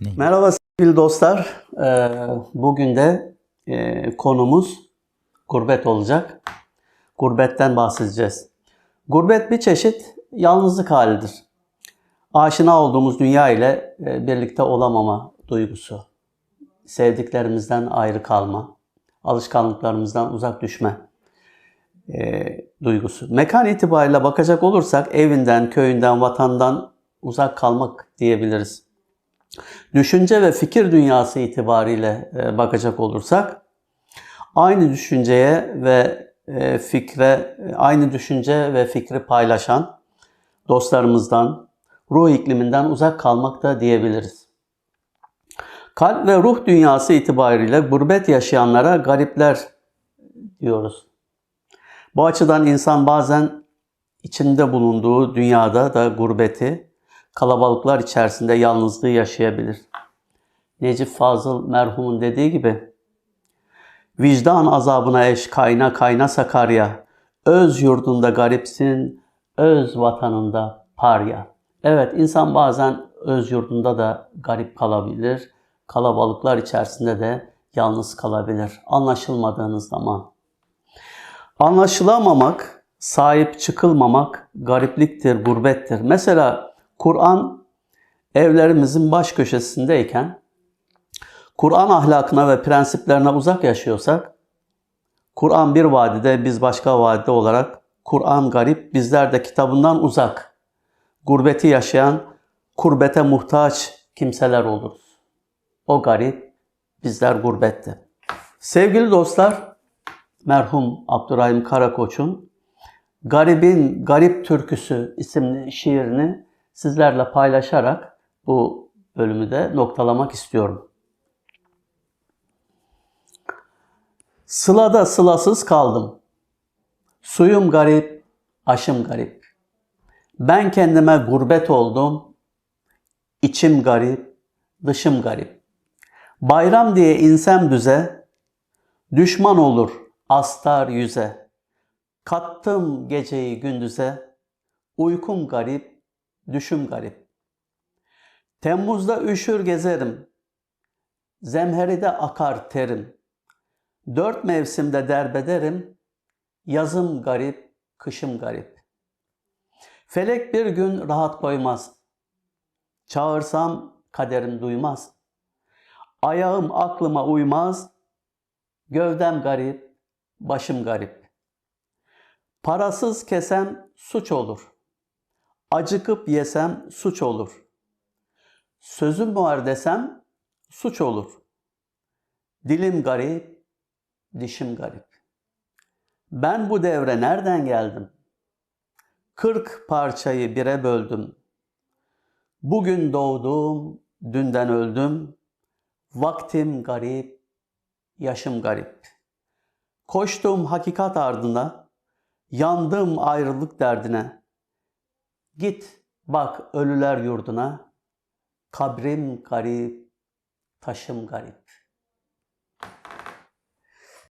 Ne? Merhaba sevgili dostlar. Ee, Bugün de e, konumuz gurbet olacak. Gurbetten bahsedeceğiz. Gurbet bir çeşit yalnızlık halidir. Aşina olduğumuz dünya ile e, birlikte olamama duygusu. Sevdiklerimizden ayrı kalma. Alışkanlıklarımızdan uzak düşme e, duygusu. Mekan itibariyle bakacak olursak evinden, köyünden, vatandan uzak kalmak diyebiliriz. Düşünce ve fikir dünyası itibariyle e, bakacak olursak aynı düşünceye ve e, fikre aynı düşünce ve fikri paylaşan dostlarımızdan, ruh ikliminden uzak kalmak da diyebiliriz. Kalp ve ruh dünyası itibariyle gurbet yaşayanlara garipler diyoruz. Bu açıdan insan bazen içinde bulunduğu dünyada da gurbeti, kalabalıklar içerisinde yalnızlığı yaşayabilir. Necip Fazıl merhumun dediği gibi, vicdan azabına eş kayna kayna Sakarya, öz yurdunda garipsin, öz vatanında parya. Evet insan bazen öz yurdunda da garip kalabilir, kalabalıklar içerisinde de yalnız kalabilir anlaşılmadığınız zaman. Anlaşılamamak, sahip çıkılmamak garipliktir, gurbettir. Mesela Kur'an evlerimizin baş köşesindeyken Kur'an ahlakına ve prensiplerine uzak yaşıyorsak Kur'an bir vadide biz başka vadide olarak Kur'an garip bizler de kitabından uzak gurbeti yaşayan kurbete muhtaç kimseler oluruz. O garip bizler gurbette. Sevgili dostlar merhum Abdurrahim Karakoç'un Garibin Garip Türküsü isimli şiirini sizlerle paylaşarak bu bölümü de noktalamak istiyorum. Sılada sılasız kaldım. Suyum garip, aşım garip. Ben kendime gurbet oldum. İçim garip, dışım garip. Bayram diye insem düze, düşman olur astar yüze. Kattım geceyi gündüze, uykum garip, düşüm garip. Temmuz'da üşür gezerim, zemheride akar terim. Dört mevsimde derbederim, yazım garip, kışım garip. Felek bir gün rahat koymaz, çağırsam kaderim duymaz. Ayağım aklıma uymaz, gövdem garip, başım garip. Parasız kesem suç olur. Acıkıp yesem suç olur. Sözüm var desem suç olur. Dilim garip, dişim garip. Ben bu devre nereden geldim? Kırk parçayı bire böldüm. Bugün doğdum, dünden öldüm. Vaktim garip, yaşım garip. Koştum hakikat ardına, yandım ayrılık derdine. Git bak ölüler yurduna, kabrim garip, taşım garip.